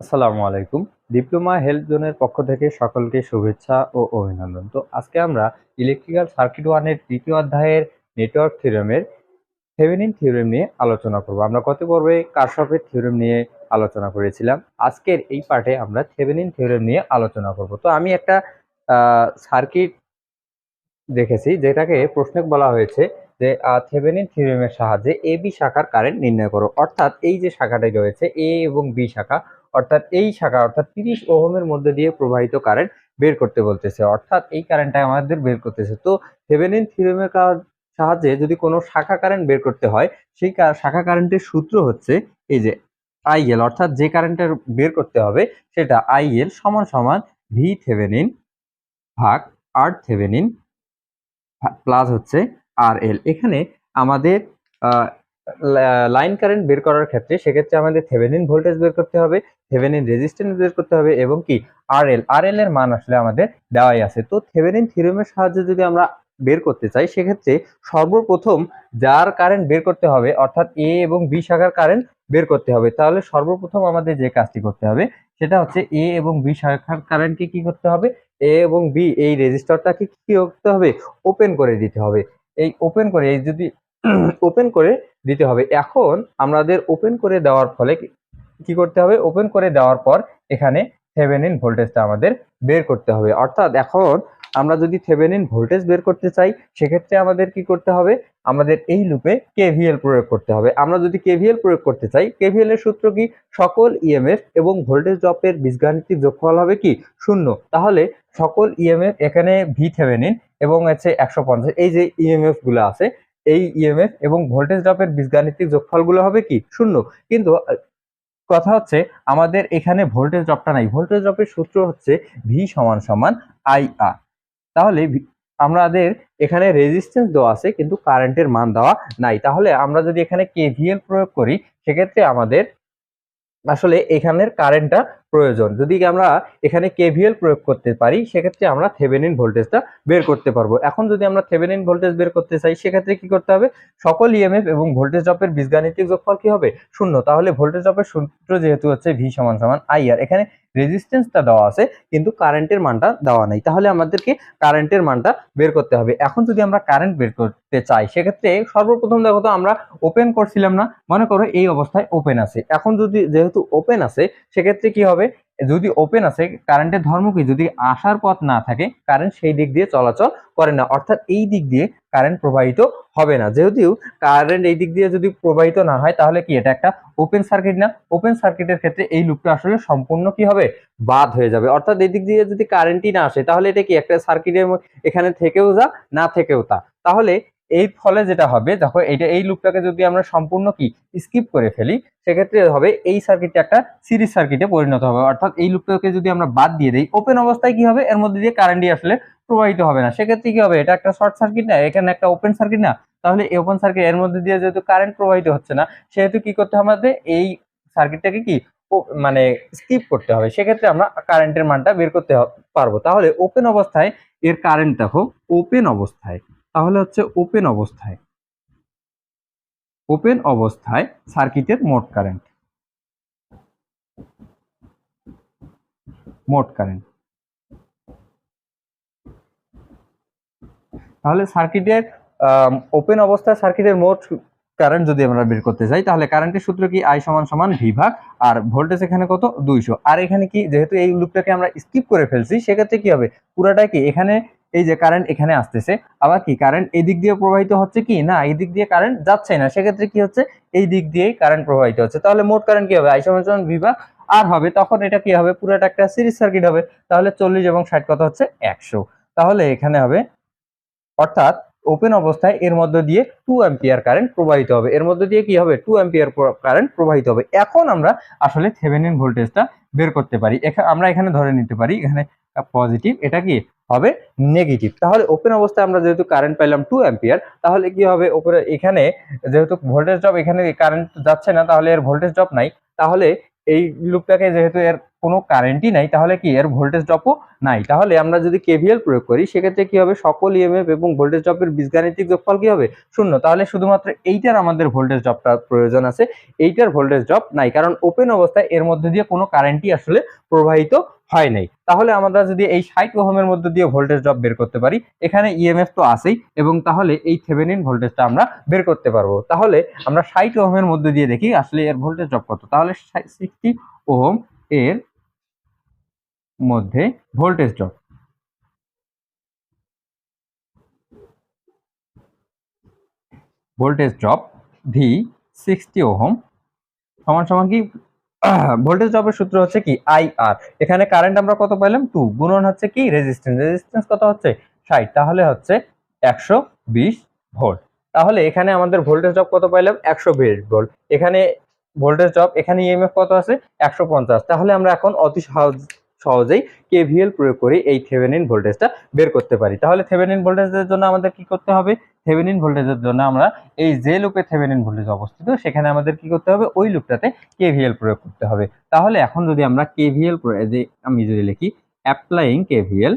আসসালামু আলাইকুম। Diploma health জোনের পক্ষ থেকে সকলকে শুভেচ্ছা ও অভিনন্দন। তো আজকে আমরা ইলেকট্রিক্যাল সার্কিট ওয়ানের তৃতীয় অধ্যায়ের নেটওয়ার্ক থিওরেমের থেভেনিন থিওরেম নিয়ে আলোচনা করব। আমরা গত পর্বে কারশফের থিওরেম নিয়ে আলোচনা করেছিলাম। আজকের এই পার্টে আমরা থেভেনিন থিওরেম নিয়ে আলোচনা করব। তো আমি একটা সার্কিট দেখেছি যেটাকে প্রশ্নে বলা হয়েছে যে থেভেনিন থিওরেমের সাহায্যে এ বি শাখার কারেন্ট নির্ণয় করো। অর্থাৎ এই যে শাখাটাই রয়েছে, এ এবং বি শাখা অর্থাৎ এই শাখা অর্থাৎ তিরিশ ওহমের মধ্যে দিয়ে প্রবাহিত কারেন্ট বের করতে বলতেছে। অর্থাৎ এই কারেন্টটা আমাদের বের করতেছে। তো থেভেনিন থিওরেমের সাহায্যে যদি কোনো শাখা কারেন্ট বের করতে হয়, সেই শাখা কারেন্টের সূত্র হচ্ছে এই যে আইএল অর্থাৎ যে কারেন্টটা বের করতে হবে, সেটা আইএল সমান সমান ভি থেভেনিন ভাগ আর থেভেনিন প্লাস হচ্ছে আর এল এখানে আমাদের লাইন কারেন্ট বের করার ক্ষেত্রে সেক্ষেত্রে আমাদের থেভেনিন ভোল্টেজ বের করতে হবে থেভেনিন রেজিস্ট্যান্স বের করতে হবে এবং কি আর এল আর এল এর মান আসলে আমাদের দেওয়াই আছে। তো থেভেনিন থিওরেমের সাহায্যে যদি আমরা বের করতে চাই, সেক্ষেত্রে সর্বপ্রথম যার কারেন্ট বের করতে হবে, অর্থাৎ এ এবং বি শাখার কারেন্ট বের করতে হবে, তাহলে সর্বপ্রথম আমাদের যে কাজটি করতে হবে, সেটা হচ্ছে এ এবং বি শাখার কারেন্টকে কি করতে হবে? এ এবং বি এই রেজিস্টারটাকে কি করতে হবে? ওপেন করে দিতে হবে। এই ওপেন করে, এই যদি ওপেন করে দিতে হবে। এখন আমাদের ওপেন করে দেওয়ার ফলে কি করতে হবে? ওপেন করে দেওয়ার পর এখানে থেভেনিন ভোল্টেজটা আমাদের বের করতে হবে। অর্থাৎ এখন আমরা যদি থেভেনিন ভোল্টেজ বের করতে চাই, সেক্ষেত্রে আমাদের কি করতে হবে? আমাদের এই লুপে কেভিএল প্রয়োগ করতে হবে। আমরা যদি কেভিএল প্রয়োগ করতে চাই কেভিএল এর সূত্র কি? সকল ইএমএফ এবং ভোল্টেজ ড্রপের বীজগাণিতিক যোগফল হবে কি? শূন্য। তাহলে সকল ইএমএফ এখানে ভি থেভেনিন এবং হচ্ছে একশো এই যে ইএমএফগুলো আছে এই ইএমএফ এবং ভোল্টেজ ড্রপের বীজগাণিতিক যোগফলগুলো হবে কি? শূন্য। কিন্তু কথা হচ্ছে আমাদের এখানে ভোল্টেজ ড্রপটা নাই। ভোল্টেজ ড্রপের সূত্র হচ্ছে ভি সমান সমান আই আর তাহলে আমাদের এখানে রেজিস্ট্যান্স দেওয়া আছে, কিন্তু কারেন্টের মান দেওয়া নাই। তাহলে আমরা যদি এখানে কেভিএল প্রয়োগ করি, সেক্ষেত্রে আমাদের আসলে এখানের কারেন্টটা প্রয়োজন। যদি আমরা এখানে কেভিএল প্রয়োগ করতে পারি, সেক্ষেত্রে আমরা থেভেনিন ভোল্টেজটা বের করতে পারব। এখন যদি আমরা থেভেনিন ভোল্টেজ বের করতে চাই, সেক্ষেত্রে কি করতে হবে? সকল ইএমএফ এবং ভোল্টেজ ড্রপের বীজগাণিতিক যোগফল কি হবে? শূন্য। তাহলে ভোল্টেজ ড্রপের সূত্র যেহেতু হচ্ছে ভি সমান সমান আই আর এখানে রেজিস্ট্যান্সটা দেওয়া আছে, কিন্তু কারেন্টের মানটা দেওয়া নেই। তাহলে আমাদেরকে কারেন্টের মানটা বের করতে হবে। এখন যদি আমরা কারেন্ট বের করতে চাই, সেক্ষেত্রে সর্বপ্রথম দেখো তো, আমরা ওপেন করছিলাম না। মনে করো এই অবস্থায় ওপেন আছে। এখন যদি যেহেতু ওপেন আছে, সেক্ষেত্রে কি হবে? যদি ওপেন আছে কারেন্টের ধর্ম কি? যদি আসার পথ না থাকে কারেন্ট সেই দিক দিয়ে চলাচল করে না। অর্থাৎ এই দিক দিয়ে কারেন্ট প্রবাহিত হবে না। যেহেতু কারেন্ট এই দিক দিয়ে যদি প্রবাহিত না হয়, তাহলে কি? এটা একটা ওপেন সার্কিট না। ওপেন সার্কিটের ক্ষেত্রে এই লুপটা আসলে সম্পূর্ণ কি হবে? বাদ হয়ে যাবে। অর্থাৎ এই দিক দিয়ে যদি কারেন্টই না আসে, তাহলে এটা কি? একটা সার্কিটের এখানে থেকেও যা, না থেকেও তা। তাহলে এই ফলে যেটা হবে, দেখো এটা এই লুপটাকে যদি আমরা সম্পূর্ণ কি? স্কিপ করে ফেলি, সেক্ষেত্রে হবে এই সার্কিটটা একটা সিরিজ সার্কিটে পরিণত হবে। অর্থাৎ এই লুপটাকে যদি আমরা বাদ দিয়ে দিই ওপেন অবস্থায় কি হবে? এর মধ্যে দিয়ে কারেন্টই আসলে প্রবাহিত হবে না। সেক্ষেত্রে কি হবে? এটা একটা শর্ট সার্কিট না, এখানে একটা ওপেন সার্কিট না। তাহলে এই ওপেন সার্কিট এর মধ্যে দিয়ে যেহেতু কারেন্ট প্রবাহিত হচ্ছে না, সেহেতু কি করতে হবে আমাদের? এই সার্কিটটাকে কি? মানে স্কিপ করতে হবে। সেক্ষেত্রে আমরা কারেন্টের মানটা বের করতে পারব। তাহলে ওপেন অবস্থায় এর কারেন্ট দেখো ওপেন অবস্থায় তাহলে হচ্ছে ওপেন অবস্থায়। ওপেন অবস্থায় সার্কিটের মোট কারেন্ট মোট কারেন্ট তাহলে সার্কিটের ওপেন অবস্থায় সার্কিটের মোট কারেন্ট যদি আমরা বের করতে চাই তাহলে কারেন্টের সূত্র কি? আই সমান সমান ভি ভাগ, আর ভোল্টেজ এখানে কত? দুইশো। আর এখানে কি, যেহেতু এই লুপটাকে আমরা স্কিপ করে ফেলছি, সেক্ষেত্রে কি হবে? পুরাটা কি? এখানে এই যে কারেন্ট এখানে আসতেছে, আবার কি কারেন্ট এই দিক দিয়ে প্রবাহিত হচ্ছে কি? না, এই দিক দিয়ে কারেন্ট যাচ্ছে না। সেক্ষেত্রে কি হচ্ছে? এই দিক দিয়েই কারেন্ট প্রবাহিত হচ্ছে। তাহলে মোট কারেন্ট কি হবে? আই সমান সমান আর হবে। তখন এটা কি হবে? পুরাটা একটা সিরিজ সার্কিট হবে। তাহলে চল্লিশ এবং ষাট কত হচ্ছে? একশো। তাহলে এখানে হবে, অর্থাৎ ওপেন অবস্থায় এর মধ্যে দিয়ে টু অ্যাম্পিয়ার কারেন্ট প্রবাহিত হবে। এর মধ্যে দিয়ে কি হবে? টু অ্যাম্পিয়ার কারেন্ট প্রবাহিত হবে। এখন আমরা আসলে থেভেনিন ভোল্টেজটা বের করতে পারি। আমরা এখানে ধরে নিতে পারি। এখানে পজিটিভ এটা কি হবে নেগেটিভ তাহলে ওপেন অবস্থায় আমরা যেহেতু কারেন্ট পাইলাম টু অ্যাম্পিয়ার তাহলে কি হবে? ওপরে এখানে যেহেতু ভোল্টেজ ড্রপ এখানে কারেন্ট যাচ্ছে না, তাহলে এর ভোল্টেজ ড্রপ নাই। তাহলে এই লুপটাকে যেহেতু এর কোনো কারেন্টই নাই, তাহলে কি এর ভোল্টেজ ড্রপও নাই? তাহলে আমরা যদি কেভিএল প্রয়োগ করি, সেক্ষেত্রে কি হবে? সকল ইএমএফ এবং ভোল্টেজ ড্রপের বীজগাণিতিক যোগফল কি হবে? শূন্য। তাহলে শুধুমাত্র এইটার আমাদের ভোল্টেজ ড্রপটা প্রয়োজন আছে। এইটার ভোল্টেজ ড্রপ নাই, কারণ ওপেন অবস্থায় এর মধ্যে দিয়ে কোনো কারেন্টই আসলে প্রবাহিত হয় নাই। তাহলে আমরা যদি এই ষাট ওহমের মধ্যে দিয়ে ভোল্টেজ ড্রপ বের করতে পারি, এখানে ইএমএফ তো আছেই, এবং তাহলে এই থেভেনিন ভোল্টেজটা আমরা বের করতে পারব। তাহলে আমরা ষাট ওহমের মধ্যে দিয়ে দেখি আসলে এর ভোল্টেজ ড্রপ কত। তাহলে সিক্সটি ওহম এর মধ্যে voltage drop voltage drop V sixty ohm সমান সমান কি? ভোল্টেজ ড্রপের সূত্র হচ্ছে কি? আই আর এখানে কারেন্ট আমরা কত পাইলাম? টু গুণন হচ্ছে কি? রেজিস্ট্যান্স রেজিস্ট্যান্স কত হচ্ছে? ষাট। তাহলে হচ্ছে একশো বিশ ভোল্ট তাহলে এখানে আমাদের ভোল্টেজ ড্রপ কত পাইলাম? একশো বিশ ভোল্ট এখানে ভোল্টেজ ড্রপ এখানে ইএমএফ কত আছে? একশো পঞ্চাশ। তাহলে আমরা এখন অতি সহজ সহজেই কেভিএল প্রয়োগ করে এই থেভেনিন ভোল্টেজটা বের করতে পারি। তাহলে থেভেনিন ভোল্টেজের জন্য আমাদের কি করতে হবে? থেভেনিন ভোল্টেজের জন্য আমরা এই যে লুপে থেভেনিন ভোল্টেজ অবস্থিত, সেখানে আমাদের কি করতে হবে? ওই লুপটাতে কেভিএল প্রয়োগ করতে হবে। তাহলে এখন যদি আমরা কেভিএল যে আমি যদি লিখি অ্যাপ্লাইং কেভিএল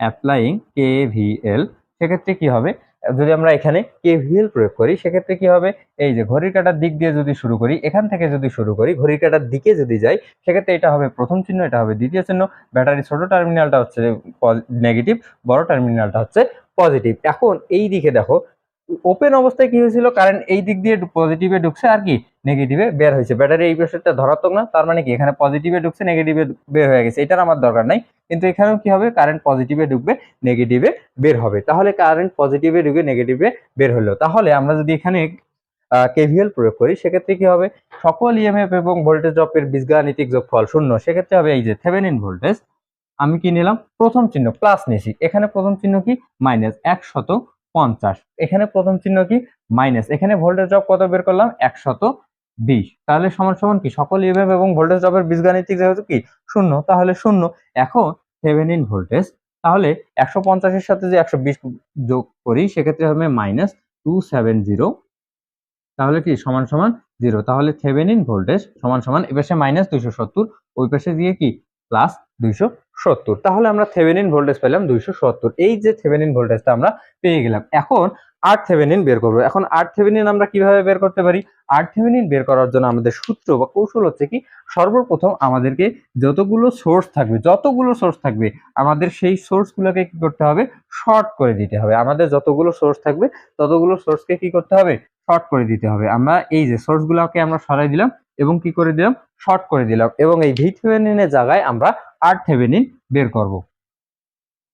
অ্যাপ্লাইং কেভিএল সেক্ষেত্রে কি হবে? যদি আমরা এখানে কেভিএল প্রয়োগ করি, সেক্ষেত্রে কি হবে? এই যে ঘড়ির কাটার দিক দিয়ে যদি শুরু করি, এখান থেকে যদি শুরু করি, ঘড়ির কাটার দিকে যদি যাই, সেক্ষেত্রে এটা হবে প্রথম চিহ্ন, এটা হবে দ্বিতীয় চিহ্ন। ব্যাটারি ছোট টার্মিনালটা হচ্ছে নেগেটিভ বড় টার্মিনালটা হচ্ছে পজিটিভ এখন এই দিকে দেখো ওপেন অবস্থায় কি হয়েছিল? কারেন্ট এই দিক দিয়ে পজিটিভে ঢুকছে আর কি? নেগেটিভে বের হয়েছে। ব্যাটারি এই পাশেরটা ধরাত্মক না, তার মানে কি? এখানে পজিটিভে ঢুকছে নেগেটিভে বের হয়ে গেছে। এটার আমার দরকার নাই। কিন্তু এখানেও কি হবে? কারেন্ট পজিটিভে ঢুকবে নেগেটিভে বের হবে। তাহলে কারেন্ট পজিটিভে ঢুকে নেগেটিভে বের হলো। তাহলে আমরা যদি এখানে কেভিএল প্রয়োগ করি, সেক্ষেত্রে কি হবে? সকল ইএমএফ এবং ভোল্টেজ ড্রপের বীজগাণিতিক যোগফল শূন্য। সেক্ষেত্রে হবে এই যে থেভেনিন ভোল্টেজ আমি কি নিলাম? প্রথম চিহ্ন প্লাস নিয়েছি। এখানে প্রথম চিহ্ন কি? মাইনাস একশত পঞ্চাশ। এখানে প্রথম চিহ্ন কি? মাইনাস। এখানে ভোল্টেজ ড্রপ কত বের করলাম? একশত বিশ। তাহলে সমান সমান কি? সকল ইএমএফ এবং ভোল্টেজ ড্রপের বীজগাণিতিক যেহেতু কি? শূন্য। তাহলে শূন্য। এখন থেভেনিন ভোল্টেজ তাহলে একশো পঞ্চাশের সাথে যে একশো বিশ যোগ করি, সেক্ষেত্রে হবে মাইনাস টু সেভেন জিরো তাহলে কি? সমান সমান জিরো তাহলে থেভেনিন ভোল্টেজ সমান সমান, এ পাশে মাইনাস দুইশো সত্তর। ওই পাশে দিয়ে কি? প্লাস দুইশো সত্তর। তাহলে আমরা থেভেনিন ভোল্টেজ পেলাম দুইশো সত্তর। এই যে থেভেনিন ভোল্টেজটা আমরা পেয়ে গেলাম। এখন আর থেভেনিন বের করব। এখন আর থেভেনিন আমরা কীভাবে বের করতে পারি? আর থেভেনিন বের করার জন্য আমাদের সূত্র বা কৌশল হচ্ছে কি, সর্বপ্রথম আমাদেরকে যতগুলো সোর্স থাকবে, যতগুলো সোর্স থাকবে, আমাদের সেই সোর্সগুলোকে কি করতে হবে? শর্ট করে দিতে হবে। আমাদের যতগুলো সোর্স থাকবে, ততগুলো সোর্সকে কি করতে হবে? শর্ট করে দিতে হবে। আমরা এই যে সোর্সগুলোকে আমরা সরাই দিলাম এবং কি করে দিলাম? শর্ট করে দিলাম। এবং এই ভি থেভেনিনের জায়গায় আমরা আর থেভেনিন বের করব।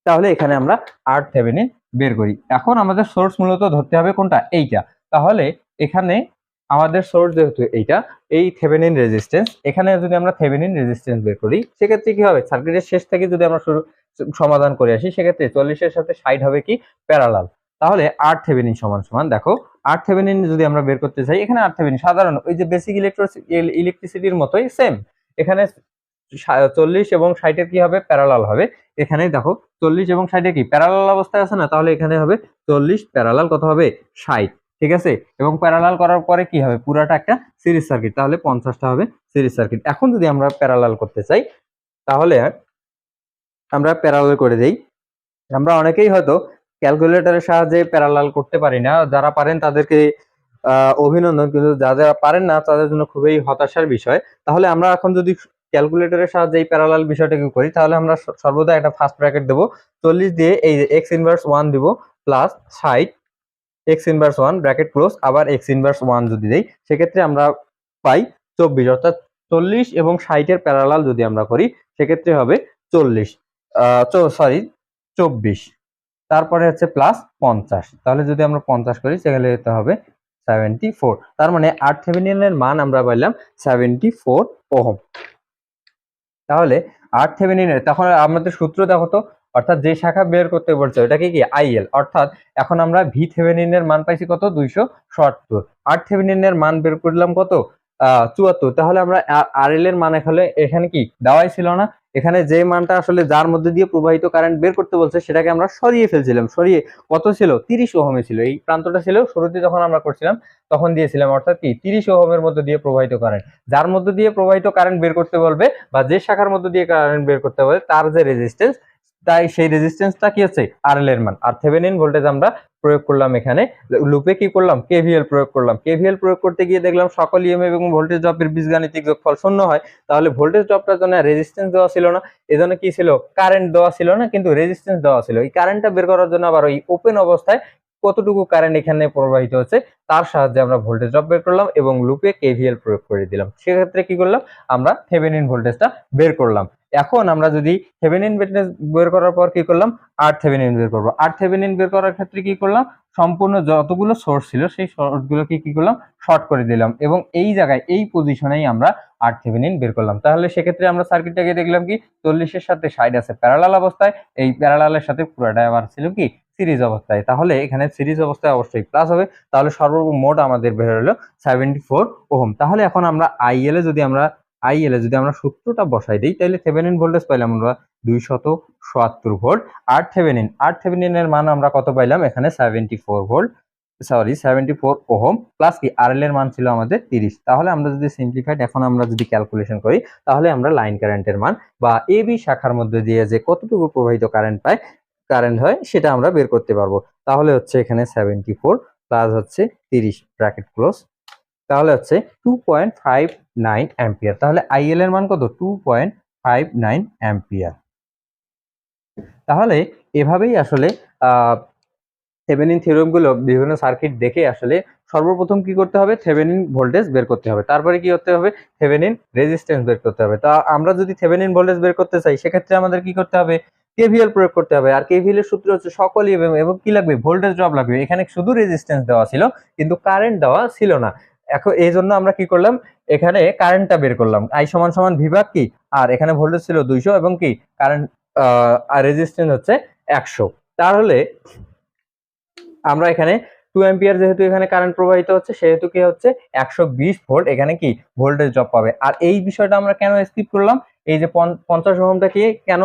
তাহলে এখানে আমরা আর থেভেনিন বের করি। এখন আমাদের সোর্স মূলত ধরতে হবে কোনটা? এইটা। তাহলে এখানে আমাদের সোর্স যেহেতু এইটা, এই থেভেনিন রেজিস্ট্যান্স এখানে যদি আমরা থেভেনিন রেজিস্ট্যান্স বের করি, সেক্ষেত্রে কি হবে? সার্কিটের শেষ থেকে যদি আমরা শুরু, সমাধান করে আসি, সেক্ষেত্রে চল্লিশের সাথে ষাট হবে কি? প্যারালাল তাহলে আর থেভেনিন সমান সমান, দেখো আর থেভেনিন যদি আমরা বের করতে চাই, এখানে আর থেভেনিন সাধারণ, ওই যে বেসিক ইলেকট্রো ইলেকট্রিসিটির মতোই সেম এখানে চল্লিশ এবং ষাটের কি হবে? প্যারালাল হবে। এখানে দেখো, চল্লিশ এবং ষাটে কি? প্যারালাল অবস্থায় আছে না? তাহলে এখানে হবে চল্লিশ প্যারালাল কত হবে? ষাট, ঠিক আছে? এবং প্যারালাল করার পরে কি হবে? পুরাটা একটা সিরিজ সার্কিট তাহলে পঞ্চাশটা হবে সিরিজ সার্কিট এখন যদি আমরা প্যারালাল করতে চাই, তাহলে আমরা প্যারালাল করে দেই। আমরা অনেকেই হয়তো ক্যালকুলেটরের সাহায্যে প্যারালাল করতে পারি না। যারা পারেন তাদেরকে অভিনন্দন। কিন্তু যারা পারেন না, তাদের জন্য খুবই হতাশার বিষয়। তাহলে আমরা এখন যদি ক্যালকুলেটরের সাহায্যে এই প্যারালাল বিষয়টাকে করি, তাহলে আমরা সর্বদা একটা ফার্স্ট ব্র্যাকেট দেবো। চল্লিশ দিয়ে এই এক্স ইনভার্স ওয়ান দিব প্লাস ষাট x inverse one bracket close আবার এক্স ইনভার্স ওয়ান যদি দেই, সেক্ষেত্রে আমরা পাই চব্বিশ। অর্থাৎ চল্লিশ এবং ষাটের প্যারালাল যদি আমরা করি, সেক্ষেত্রে হবে চল্লিশ সরি চব্বিশ। তারপরে হচ্ছে প্লাস পঞ্চাশ। তাহলে যদি আমরা পঞ্চাশ করি, সেখানে যেতে হবে সেভেন্টি ফোর তার মানে থেভেনিনের মান আমরা পাইলাম সেভেন্টি ফোর ওহম। তাহলে আর থেভেনিনের তখন আমাদের সূত্র দেখো তো, অর্থাৎ যে শাখা বের করতে বলছে, ওটাকে কি? আইএল অর্থাৎ এখন আমরা ভি থেভেনিনের মান পাইছি কত? দুইশো সত্তর। আর থেভেনিনের মান বের করলাম কত? চুয়াত্তর। তাহলে আমরা আর এল এর মান এখানে এখানে কি? দেওয়াই ছিল না। এখানে যে মানটা আসলে যার মধ্যে দিয়ে প্রবাহিত কারেন্ট বের করতে বলছে, সেটাকে আমরা সরিয়ে ফেলছিলাম। সরিয়ে কত ছিল? তিরিশ ওহমে ছিল। এই প্রান্তটা ছিল শুরুতে যখন আমরা করছিলাম, তখন দিয়েছিলাম অর্থাৎ কি? তিরিশ ওহমের মধ্যে দিয়ে প্রবাহিত কারেন্ট যার মধ্যে দিয়ে প্রবাহিত কারেন্ট বের করতে বলবে বা যে শাখার মধ্যে দিয়ে কারেন্ট বের করতে বলবে, তার যে রেজিস্ট্যান্স তাই সেই রেজিস্ট্যান্সটা কি হচ্ছে? আর এল এর মান। আর থেভেনিন ভোল্টেজ আমরা প্রয়োগ করলাম এখানে। লুপে কি করলাম? কেভিএল প্রয়োগ করলাম। কেভিএল প্রয়োগ করতে গিয়ে দেখলাম সকল ইএমএফ এবং ভোল্টেজ ড্রপের বীজগাণিতিক যোগফল শূন্য হয়। তাহলে ভোল্টেজ ড্রপটার জন্য রেজিস্ট্যান্স দেওয়া ছিল না। এজন্য কি ছিল? কারেন্ট দেওয়া ছিল না, কিন্তু রেজিস্ট্যান্স দেওয়া ছিল। এই কারেন্টটা বের করার জন্য আবার ওই ওপেন অবস্থায় কতটুকু কারেন্ট এখানে প্রবাহিত হচ্ছে, তার সাহায্যে আমরা ভোল্টেজ ড্রপ বের করলাম এবং লুপে কেভিএল প্রয়োগ করে দিলাম। সেক্ষেত্রে কি করলাম? আমরা থেভেনিন ভোল্টেজটা বের করলাম। এখন আমরা যদি থেভেনিন ভোল্টেজ বের করার পর কি করলাম? আর থেভেনিন বের করব। আর থেভেনিন বের করার ক্ষেত্রে কি করলাম? সম্পূর্ণ যতগুলো সোর্স ছিল, সেই সোর্সগুলোকে কি করলাম? শর্ট করে দিলাম এবং এই জায়গায়, এই পজিশনেই আমরা আর থেভেনিন বের করলাম। তাহলে সেক্ষেত্রে আমরা সার্কিটটাকে দেখলাম কি? চল্লিশের সাথে সাইড আছে। প্যারালাল অবস্থায়, এই প্যারালালের সাথে পুরোটা আবার ছিল কি? সিরিজ অবস্থায়। তাহলে এখানে সিরিজ অবস্থায় অবশ্যই প্লাস হবে। তাহলে সর্বমোট আমাদের বের হলো সেভেন্টি ফোর ওহম। তাহলে এখন আমরা আইএল যদি আমরা আইএল এ যদি আমরা সূত্রটা বসাই দিই তাহলে থেভেনিন ভোল্টেজ পাইলাম আমরা দুই শত সোয়াত্তর ভোল্ট আর থেভেনিন আর থেভেনিনের মান আমরা কত পাইলাম? এখানে seventy four volt sorry seventy four ohm plus কি আর এর মান ছিল আমাদের তিরিশ। তাহলে আমরা যদি সিম্পলিফাইড এখন আমরা যদি ক্যালকুলেশন করি, তাহলে আমরা লাইন কারেন্টের মান বা এ বি শাখার মধ্যে দিয়ে যে কতটুকু প্রবাহিত কারেন্ট পায় কারেন্ট হয়, সেটা আমরা বের করতে পারব। তাহলে হচ্ছে এখানে সেভেন্টি ফোর প্লাস হচ্ছে তিরিশ ব্র্যাকেট ক্লোজ তাহলে হচ্ছে two point five nine ampere তাহলে আইএল এর মান কত? Two point five nine ampere তাহলে এভাবেই আসলে থেভেনিন থিওরেমগুলো বিভিন্ন সার্কিট দেখে আসলে সর্বপ্রথম কি করতে হবে? থেভেনিন ভোল্টেজ বের করতে হবে। তারপরে কি করতে হবে? থেভেনিন রেজিস্ট্যান্স বের করতে হবে। তা আমরা যদি থেভেনিন ভোল্টেজ বের করতে চাই, সেক্ষেত্রে আমাদের কি করতে হবে? কেভিএল প্রয়োগ করতে হবে। আর কেভিএল এর সূত্র হচ্ছে সকল এবং কি লাগবে? ভোল্টেজ ড্রপ লাগবে। এখানে শুধু রেজিস্ট্যান্স দেওয়া ছিল, কিন্তু কারেন্ট দেওয়া ছিল না। এখন এই জন্য আমরা কি করলাম? এখানে কারেন্টটা বের করলাম। আই সমান সমান বিভাগ কি? আর এখানে ভোল্টেজ ছিল দুইশো এবং কি? কারেন্ট আর রেজিস্ট্যান্স হচ্ছে একশো। তাহলে আমরা এখানে টু অ্যাম্পিয়ার যেহেতু এখানে কারেন্ট প্রবাহিত হচ্ছে, সেহেতু কি হচ্ছে? একশো বিশ ভোল্ট এখানে কি? ভোল্টেজ জব পাবে। আর এই বিষয়টা আমরা কেন স্কিপ করলাম? এই যে পঞ্চাশ ওহমটাকে কেন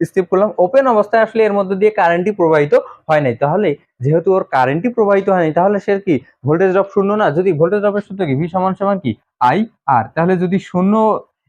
স্কিপ করলাম। ওপেন অবস্থায় আসলে এর মধ্যে দিয়ে কারেন্টই প্রবাহিত হয় নাই। তাহলে যেহেতু ওর কারেন্টই প্রবাহিত হয়নি তাহলে সে কি ভোল্টেজ ড্রপ শূন্য না? যদি ভোল্টেজ ড্রপের সূত্র কি? ভি সমান সমান কি? আই আর তাহলে যদি শূন্য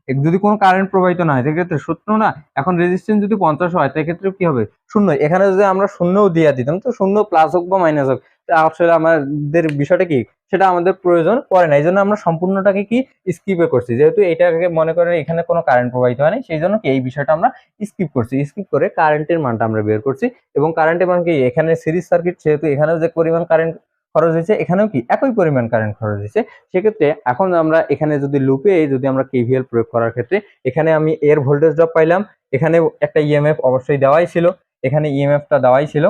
যদি কোনো কারেন্ট প্রবাহিত না হয়, সেক্ষেত্রে সূত্র না? এখন রেজিস্ট্যান্স যদি পঞ্চাশ হয়, সেক্ষেত্রে কি হবে? শূন্য। এখানে যদি আমরা শূন্যও দিয়ে দিতাম, তো শূন্য প্লাস হোক বা মাইনাস হোক আসলে আমাদের বিষয়টা কি? সেটা আমাদের প্রয়োজন পড়ে না। এই জন্য আমরা সম্পূর্ণটাকে কি স্কিপে করছি। যেহেতু এটাকে মনে করেন এখানে কোনো কারেন্ট প্রবাহিত হয় না সেই জন্য কি এই বিষয়টা আমরা স্কিপ করছি। স্কিপ করে কারেন্টের মানটা আমরা বের করছি এবং কারেন্টের মান কি? এখানে সিরিজ সার্কিট সেহেতু এখানেও যে পরিমাণ কারেন্ট খরচ হয়েছে, এখানেও কি একই পরিমাণ কারেন্ট খরচ হয়েছে। সেক্ষেত্রে এখন আমরা এখানে যদি লুপে যদি আমরা কেভিএল প্রয়োগ করার ক্ষেত্রে, এখানে আমি এর ভোল্টেজ ড্রপ পাইলাম, এখানে একটা ইএমএফ অবশ্যই দেওয়াই ছিল, এখানে ইএমএফটা দেওয়াই ছিল,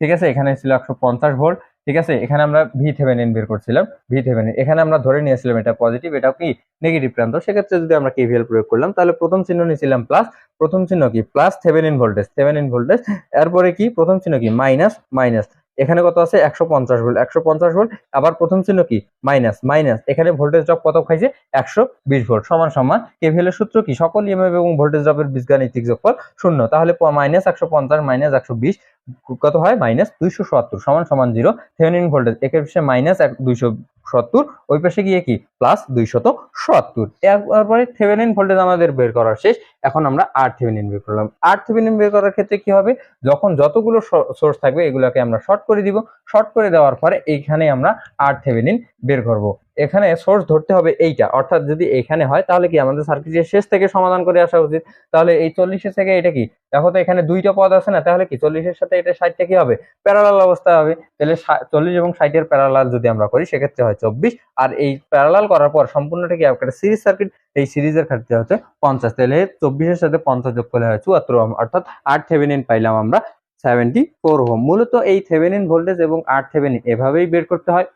ঠিক আছে? এখানে ছিল একশো পঞ্চাশ ভোল্ট ঠিক আছে? এখানে আমরা ভি থেভেনিন বের করছিলাম। ভি থেভেনিন এখানে আমরা ধরে নিয়েছিলাম এটা পজিটিভ এটা কি নেগেটিভ প্রান্ত? সেক্ষেত্রে যদি আমরা কেভিএল প্রয়োগ করলাম, তাহলে প্রথম চিহ্ন নিয়েছিলাম প্লাস প্রথম চিহ্ন কি? Plus Thevenin voltage Thevenin voltage এরপরে কি? প্রথম চিহ্ন কি? মাইনাস মাইনাস এখানে কত আছে? একশো পঞ্চাশ ভোল্ট একশো পঞ্চাশ ভোল্ট আবার প্রথম চিহ্ন কি? মাইনাস মাইনাস এখানে ভোল্টেজ ড্রপ কত খাইছে একশো বিশ ভোল্ট সমান সমান। কেভিএল এর সূত্র কি? সকল ইএমএফ এবং ভোল্টেজ ড্রপের বীজগাণিতিক যোগফল শূন্য। তাহলে মাইনাস একশো পঞ্চাশ মাইনাস একশো বিশ কত হয়? মাইনাস দুইশো সত্তর সমান সমান জিরো। থেভেনিন ভোল্টেজ একের পাশে মাইনাস এক দুইশো সত্তর, ওই পাশে গিয়ে কি? প্লাস দুইশত সত্তর। এরপরে থেভেনিন ভোল্টেজ আমাদের বের করার শেষ। এখন আমরা আর থেভেনিন বের করলাম। আর থেভেনিন বের করার ক্ষেত্রে কি হবে? যখন যতগুলো সোর্স থাকবে, এগুলোকে আমরা শর্ট করে দিব। শর্ট করে দেওয়ার পরে এইখানে আমরা আর থেভেনিন বের করব। এখানে সোর্স ধরতে হবে এইটা। অর্থাৎ যদি এখানে হয়, তাহলে কি আমাদের সার্কিটের শেষ থেকে সমাধান করে আসা উচিত? তাহলে এই চল্লিশের থেকে এটা কি? দেখো তো এখানে দুইটা পদ আছে না, তাহলে কি চল্লিশের সাথে এটা ষাটটা কি হবে? প্যারালাল অবস্থা হবে। তাহলে চল্লিশ এবং ষাটের প্যারালাল যদি আমরা করি, সেক্ষেত্রে হয় চব্বিশ। আর এই প্যারালাল করার পর সম্পূর্ণটা কি একটা সিরিজ সার্কিট এই সিরিজের ক্ষেত্রে হচ্ছে পঞ্চাশ। তাহলে চব্বিশের সাথে পঞ্চাশ যোগ করলে হয় চুয়াত্তর। অর্থাৎ আট থেভেনিন পাইলাম আমরা। সেভেন্টি ফোর হোম মূলত এই থেভেনিন ভোল্টেজ এবং আর থেভেনিন এভাবেই বের করতে হয়।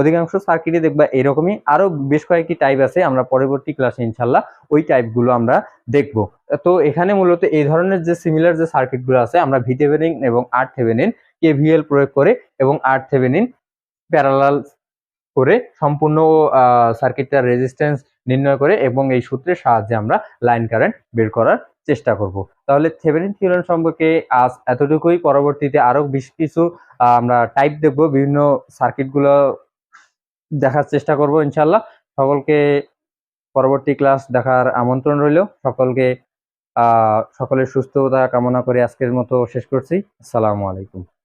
অধিকাংশ সার্কিটে দেখবা এরকমই। আরও বেশ কয়েকটি টাইপ আছে, আমরা পরবর্তী ক্লাসে ইনশাল্লাহ ওই টাইপগুলো আমরা দেখব। তো এখানে মূলত এই ধরনের যে সিমিলার যে সার্কিটগুলো আছে, আমরা ভি থেভেনিন এবং আর থেভেনিন কেভিএল প্রয়োগ করে এবং আর থেভেনিন প্যারালাল করে সম্পূর্ণ সার্কিটটার রেজিস্ট্যান্স নির্ণয় করে এবং এই সূত্রের সাহায্যে আমরা লাইন কারেন্ট বের করার চেষ্টা করব। তাহলে থেভেনিন থিওরেম সম্পর্কে আজ এতটুকুই। পরবর্তীতে আরও বেশ কিছু আমরা টাইপ দেখব, বিভিন্ন সার্কিটগুলো দেখার চেষ্টা করব ইনশাল্লাহ সকলকে পরবর্তী ক্লাস দেখার আমন্ত্রণ রইল। সকলকে সকলের সুস্থতা কামনা করে আজকের মতো শেষ করছি। আসসালামু আলাইকুম।